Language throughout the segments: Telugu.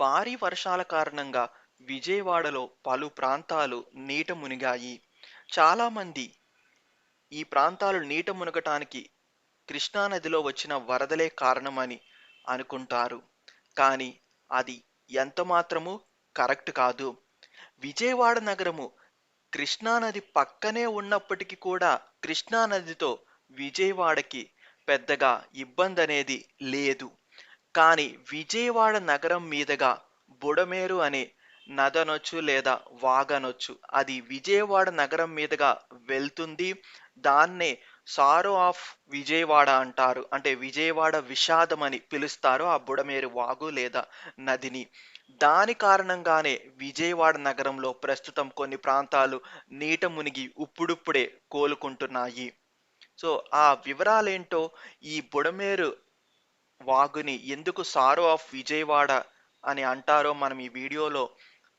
భారీ వర్షాల కారణంగా విజయవాడలో పలు ప్రాంతాలు నీట మునిగాయి. చాలామంది ఈ ప్రాంతాలు నీట మునగటానికి కృష్ణానదిలో వచ్చిన వరదలే కారణమని అనుకుంటారు. కానీ అది ఎంత మాత్రము కరెక్ట్ కాదు. విజయవాడ నగరము కృష్ణానది పక్కనే ఉన్నప్పటికీ కూడా కృష్ణానదితో విజయవాడకి పెద్దగా ఇబ్బంది అనేది లేదు. కానీ విజయవాడ నగరం మీదుగా బుడమేరు అనే నదనొచ్చు లేదా వాగనొచ్చు. అది విజయవాడ నగరం మీదుగా వెళ్తుంది. దాన్నే సారో ఆఫ్ విజయవాడ అంటారు. అంటే విజయవాడ విషాదం అని పిలుస్తారు ఆ బుడమేరు వాగు లేదా నదిని. దాని కారణంగానే విజయవాడ నగరంలో ప్రస్తుతం కొన్ని ప్రాంతాలు నీట మునిగి ఉప్పుడుప్పుడే కోలుకుంటున్నాయి. సో ఆ వివరాలేంటో ఈ బుడమేరు వాగుని ఎందుకు సారో ఆఫ్ విజయవాడ అని అంటారో మనం ఈ వీడియోలో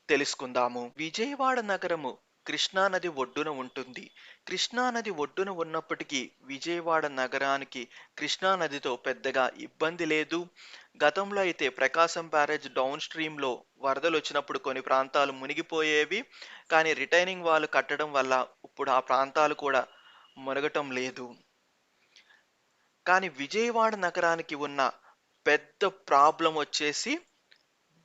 తెలుసుకుందాము. విజయవాడ నగరము కృష్ణానది ఒడ్డున ఉంటుంది. కృష్ణానది ఒడ్డున ఉన్నప్పటికీ విజయవాడ నగరానికి కృష్ణానదితో పెద్దగా ఇబ్బంది లేదు. గతంలో అయితే ప్రకాశం బ్యారేజ్ డౌన్ స్ట్రీమ్లో వరదలు వచ్చినప్పుడు కొన్ని ప్రాంతాలు మునిగిపోయేవి. కానీ రిటైనింగ్ వాళ్ళు కట్టడం వల్ల ఇప్పుడు ఆ ప్రాంతాలు కూడా మునగటం లేదు. కానీ విజయవాడ నగరానికి ఉన్న పెద్ద ప్రాబ్లం వచ్చేసి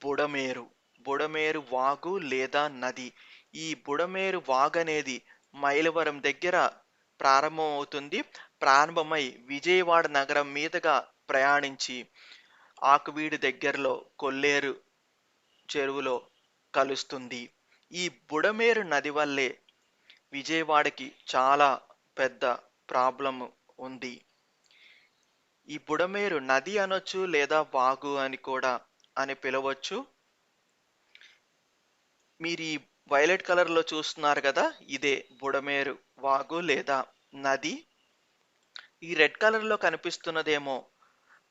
బుడమేరు. బుడమేరు వాగు లేదా నది. ఈ బుడమేరు వాగు అనేది మైలవరం దగ్గర ప్రారంభమవుతుంది ప్రారంభమై విజయవాడ నగరం మీదుగా ప్రయాణించి ఆకువీడి దగ్గరలో కొల్లేరు చెరువులో కలుస్తుంది. ఈ బుడమేరు నది వల్లే విజయవాడకి చాలా పెద్ద ప్రాబ్లం ఉంది. ఈ బుడమేరు నది అనొచ్చు లేదా వాగు అని కూడా అని పిలవచ్చు. మీరు ఈ వైలెట్ కలర్లో చూస్తున్నారు కదా ఇదే బుడమేరు వాగు లేదా నది. ఈ రెడ్ కలర్లో కనిపిస్తున్నదేమో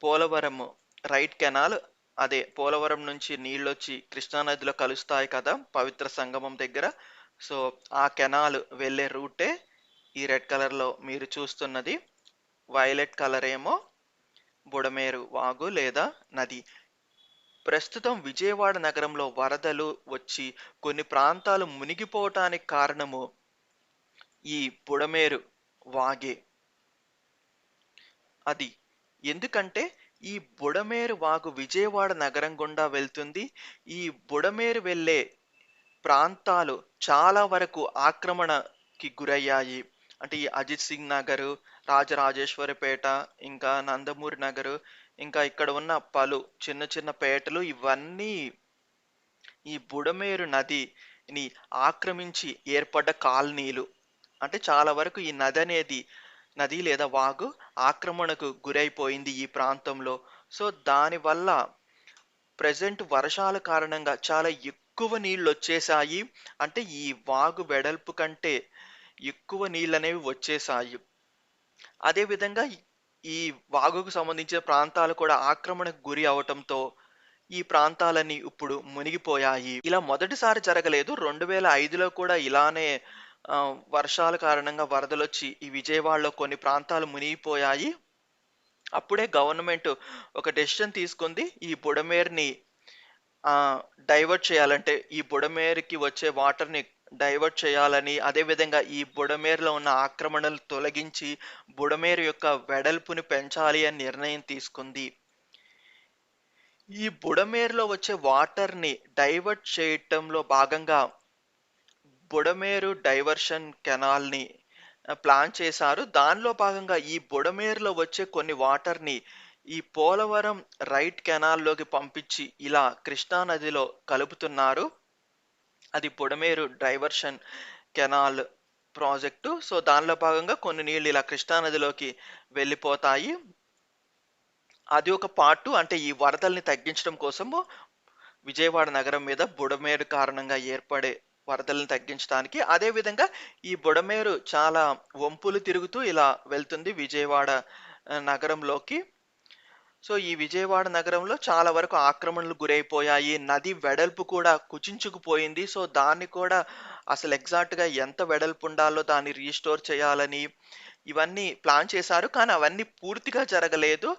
పోలవరం రైట్ కెనాల్. అదే పోలవరం నుంచి నీళ్ళు వచ్చి కృష్ణానదిలో కలుస్తాయి కదా పవిత్ర సంగమం దగ్గర. సో ఆ కెనాల్ వెళ్ళే రూటే ఈ రెడ్ కలర్లో మీరు చూస్తున్నది. వైలెట్ కలర్ ఏమో బుడమేరు వాగు లేదా నది. ప్రస్తుతం విజయవాడ నగరంలో వరదలు వచ్చి కొన్ని ప్రాంతాలు మునిగిపోవటానికి కారణము ఈ బుడమేరు వాగే. అది ఎందుకంటే ఈ బుడమేరు వాగు విజయవాడ నగరం గుండా వెళ్తుంది. ఈ బుడమేరు వెళ్ళే ప్రాంతాలు చాలా వరకు ఆక్రమణకి గురయ్యాయి. అంటే ఈ అజిత్ సింగ్ నగరు రాజరాజేశ్వరిపేట ఇంకా నందమూరి నగరు ఇంకా ఇక్కడ ఉన్న పలు చిన్న చిన్న పేటలు ఇవన్నీ ఈ బుడమేరు నదిని ఆక్రమించి ఏర్పడ్డ కాలనీలు. అంటే చాలా వరకు ఈ నది అనేది నది లేదా వాగు ఆక్రమణకు గురైపోయింది ఈ ప్రాంతంలో. సో దానివల్ల ప్రజెంట్ వర్షాల కారణంగా చాలా ఎక్కువ నీళ్ళు వచ్చేసాయి అంటే ఈ వాగు వెడల్పు కంటే ఎక్కువ నీళ్ళు అనేవి వచ్చేసాయి అదేవిధంగా ఈ వాగుకు సంబంధించిన ప్రాంతాలు కూడా ఆక్రమణకు గురి అవటంతో ఈ ప్రాంతాలన్నీ ఇప్పుడు మునిగిపోయాయి. ఇలా మొదటిసారి జరగలేదు. రెండు వేల ఐదులో కూడా ఇలానే వర్షాల కారణంగా వరదలు వచ్చి ఈ విజయవాడలో కొన్ని ప్రాంతాలు మునిగిపోయాయి. అప్పుడే గవర్నమెంట్ ఒక డెసిషన్ తీసుకుంది. ఈ బుడమేరుని డైవర్ట్ చేయాలంటే ఈ బుడమేరుకి వచ్చే వాటర్ని డైవర్ట్ చేయాలని అదేవిధంగా ఈ బుడమేరులో ఉన్న ఆక్రమణలు తొలగించి బుడమేరు యొక్క వెడల్పుని పెంచాలి అని నిర్ణయం తీసుకుంది. ఈ బుడమేరులో వచ్చే వాటర్ని డైవర్ట్ చేయటంలో భాగంగా బుడమేరు డైవర్షన్ కెనాల్ని ప్లాన్ చేశారు. దానిలో భాగంగా ఈ బుడమేరులో వచ్చే కొన్ని వాటర్ని ఈ పోలవరం రైట్ కెనాల్లోకి పంపించి ఇలా కృష్ణా నదిలో కలుపుతున్నారు. అది Budameru diversion canal project. So దానిలో భాగంగా కొన్ని నీళ్ళు ఇలా కృష్ణా నదిలోకి వెళ్ళిపోతాయి. అది ఒక పార్టు. అంటే ఈ వరదల్ని తగ్గించడం కోసము విజయవాడ నగరం మీద బుడమేరు కారణంగా ఏర్పడే వరదలను తగ్గించడానికి. అదేవిధంగా ఈ బుడమేరు చాలా వంపులు తిరుగుతూ ఇలా వెళ్తుంది విజయవాడ నగరంలోకి. సో ఈ విజయవాడ నగరంలో చాలా వరకు ఆక్రమణలు గురైపోయాయి. నది వెడల్పు కూడా కుచించుకుపోయింది. సో దాన్ని కూడా అసలు ఎగ్జాక్ట్గా ఎంత వెడల్పు ఉండాలో దాన్ని రీస్టోర్ చేయాలని ఇవన్నీ ప్లాన్ చేశారు. కానీ అవన్నీ పూర్తిగా జరగలేదు.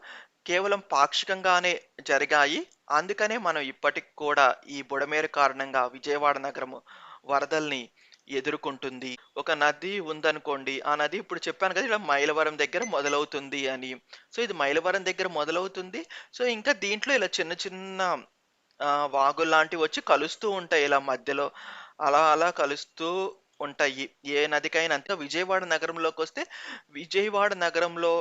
కేవలం పాక్షికంగానే జరిగాయి. అందుకనే మనం ఇప్పటికి కూడా ఈ బుడమేరు కారణంగా విజయవాడ నగరము వరదల్ని ఎదుర్కొంటుంది. ఒక నది ఉందనుకోండి. ఆ నది ఇప్పుడు చెప్పాను కదా! ఇలా మైలవరం దగ్గర మొదలవుతుంది అని. సో, ఇది మైలవరం దగ్గర మొదలవుతుంది. సో, ఇంకా దీంట్లో ఇలా చిన్న చిన్న ఆహ్, వాగుల్లాంటివి వచ్చి కలుస్తూ ఉంటాయి ఇలా మధ్యలో. అలా అలా కలుస్తూ ఉంటాయి. ఏ నదికైనా అంతే. విజయవాడ నగరంలోకి వస్తే విజయవాడ నగరంలో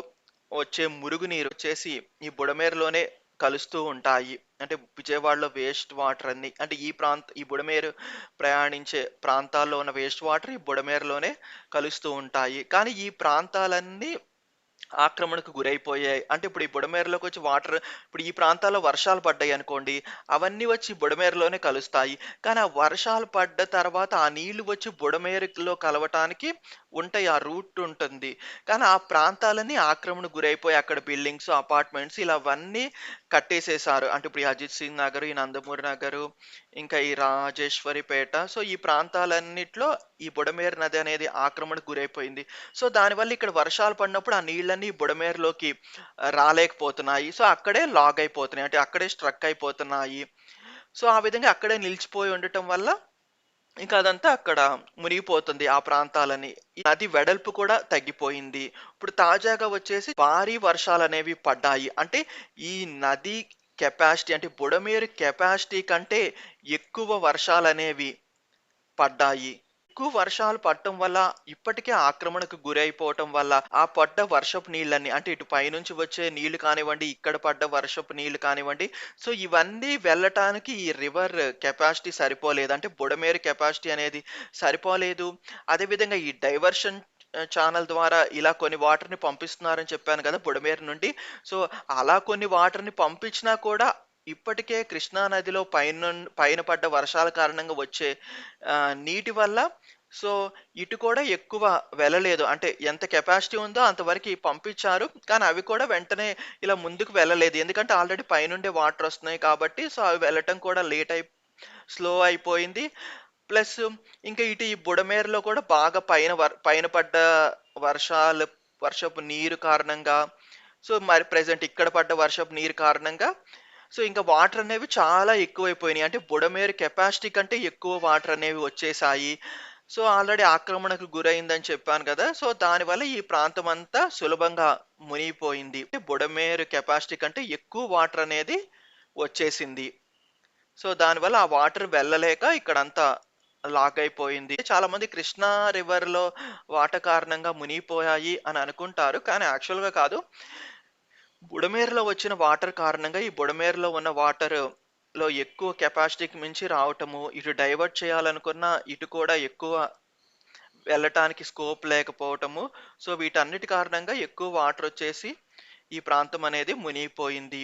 వచ్చే మురుగునీరు వచ్చేసి ఈ బుడమేరులోనే కలుస్తూ ఉంటాయి. అంటే విజయవాడలో వేస్ట్ వాటర్ అన్ని అంటే ఈ ప్రాంత ఈ బుడమేరు ప్రయాణించే ప్రాంతాల్లో ఉన్న వేస్ట్ వాటర్ ఈ బుడమేరులోనే కలుస్తూ ఉంటాయి. కానీ ఈ ప్రాంతాలన్నీ ఆక్రమణకు గురైపోయాయి. అంటే ఇప్పుడు ఈ బుడమేరులోకి వచ్చి వాటర్ ఇప్పుడు ఈ ప్రాంతాల్లో వర్షాలు పడ్డాయి అనుకోండి అవన్నీ వచ్చి బుడమేరులోనే కలుస్తాయి. కానీ ఆ వర్షాలు పడ్డ తర్వాత ఆ నీళ్ళు వచ్చి బుడమేరులో కలవటానికి ఉంటాయి. ఆ రూట్ ఉంటుంది. కానీ ఆ ప్రాంతాలన్నీ ఆక్రమణకు గురైపోయి అక్కడ బిల్డింగ్స్, అపార్ట్మెంట్స్ ఇలా అవన్నీ కట్టేసేశారు. అంటే ఇప్పుడు ఈ అజిత్ సింగ్ నగర్, ఈ నందమూరి నగరు, ఇంకా ఈ రాజేశ్వరిపేట. సో, ఈ ప్రాంతాలన్నిట్లో ఈ బుడమేరు నది అనేది ఆక్రమణకు గురైపోయింది. సో, దానివల్ల ఇక్కడ వర్షాలు పడినప్పుడు ఆ నీళ్ళన్నీ బుడమేరులోకి రాలేకపోతున్నాయి. సో, అక్కడే లాగ్ అయిపోతున్నాయి. అంటే అక్కడే స్ట్రక్ అయిపోతున్నాయి. సో, ఆ విధంగా అక్కడే నిలిచిపోయి ఉండటం వల్ల ఇంకా అదంతా అక్కడ మునిగిపోతుంది ఆ ప్రాంతాలని ఈ నది వెడల్పు కూడా తగ్గిపోయింది. ఇప్పుడు తాజాగా వచ్చేసి భారీ వర్షాలు అనేవి పడ్డాయి. అంటే ఈ నది కెపాసిటీ అంటే బుడమేరు కెపాసిటీ కంటే ఎక్కువ వర్షాలు అనేవి పడ్డాయి. ఎక్కువ వర్షాలు పడటం వల్ల ఇప్పటికే ఆక్రమణకు గురైపోవటం వల్ల ఆ పడ్డ వర్షపు నీళ్ళని అంటే ఇటు పైనుంచి వచ్చే నీళ్ళు కానివ్వండి, ఇక్కడ పడ్డ వర్షపు నీళ్ళు కానివ్వండి. సో, ఇవన్నీ వెళ్ళటానికి ఈ రివర్ కెపాసిటీ సరిపోలేదు. అంటే బుడమేరు కెపాసిటీ అనేది సరిపోలేదు. అదేవిధంగా ఈ డైవర్షన్ ఛానల్ ద్వారా ఇలా కొన్ని వాటర్‌ని పంపిస్తున్నారని చెప్పాను కదా! బుడమేరు నుండి. సో, అలా కొన్ని వాటర్‌ని పంపించినా కూడా ఇప్పటికే కృష్ణా నదిలో పైన పడ్డ వర్షాల కారణంగా వచ్చే నీటి వల్ల సో, ఇటు కూడా ఎక్కువ వెళ్ళలేదు. అంటే ఎంత కెపాసిటీ ఉందో అంతవరకు పంపించారు. కానీ అవి కూడా వెంటనే ఇలా ముందుకు వెళ్ళలేదు. ఎందుకంటే ఆల్రెడీ పైనుండే వాటర్ వస్తున్నాయి కాబట్టి సో, అవి వెళ్ళటం కూడా లేట్ అయి స్లో అయిపోయింది. ప్లస్ ఇంకా ఇటు ఈ బుడమేరులో కూడా బాగా పైన వర్ పైన పడ్డ వర్షాలు వర్షపు నీరు కారణంగా సో, మరి ప్రజెంట్ ఇక్కడ పడ్డ వర్షపు నీరు కారణంగా సో, ఇంకా వాటర్ అనేవి చాలా ఎక్కువైపోయినాయి. అంటే బుడమేరు కెపాసిటీ కంటే ఎక్కువ వాటర్ అనేవి వచ్చేసాయి. సో, ఆల్రెడీ ఆక్రమణకు గురైందని చెప్పాను కదా! సో, దానివల్ల ఈ ప్రాంతం అంతా సులభంగా మునిగిపోయింది. బుడమేరు కెపాసిటీ కంటే ఎక్కువ వాటర్ అనేది వచ్చేసింది. సో, దానివల్ల ఆ వాటర్ వెళ్ళలేక ఇక్కడంతా లాక్ అయిపోయింది. చాలామంది కృష్ణా రివర్‌లో వాటర్ కారణంగా మునిగిపోయాయి అని అనుకుంటారు. కానీ యాక్చువల్‌గా కాదు. బుడమేరులో వచ్చిన వాటర్ కారణంగా ఈ బుడమేరులో ఉన్న వాటరులో ఎక్కువ కెపాసిటీకి మించి రావటము, ఇటు డైవర్ట్ చేయాలనుకున్న ఇటు కూడా ఎక్కువ వెళ్ళటానికి స్కోప్ లేకపోవటము. సో, వీటన్నిటి కారణంగా ఎక్కువ వాటర్ వచ్చేసి ఈ ప్రాంతం అనేది మునిగిపోయింది.